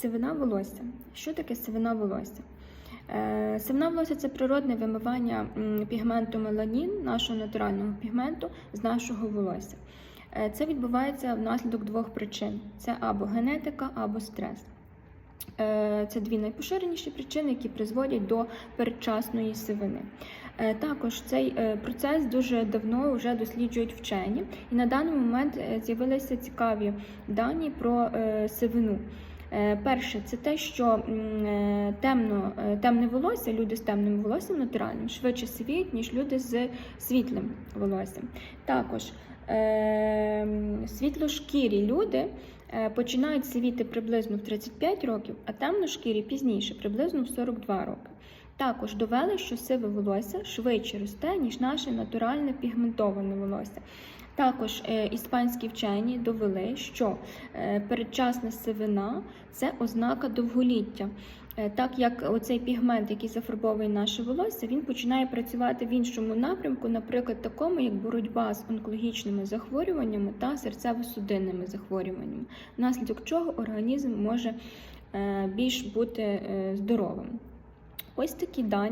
Сивина волосся. Що таке сивина волосся? Е, Сивина волосся це природне вимивання пігменту меланін, нашого натурального пігменту, з нашого волосся. Е, Це відбувається внаслідок двох причин: це або генетика, або стрес. Е, Це дві найпоширеніші причини, які призводять до передчасної сивини. Також цей процес дуже давно вже досліджують вчені, і на даний момент з'явилися цікаві дані про сивину. Е, Перше, це те, що е, темно, е, темне волосся, люди з темним волоссям натуральним швидше сивіють, ніж люди з світлим волоссям. Також світлошкірі люди починають сивіти приблизно в 35 років, а темношкірі пізніше, приблизно в 42 роки. Також довели, що сиве волосся швидше росте, ніж наше натуральне пігментоване волосся. Також е, іспанські вчені довели, що е, передчасна сивина це ознака довголіття. Е, Так як оцей пігмент, який зафарбовує наше волосся, він починає працювати в іншому напрямку, наприклад, такому як боротьба з онкологічними захворюваннями та серцево-судинними захворюваннями, внаслідок чого організм може більш бути здоровим. Ось такі дані.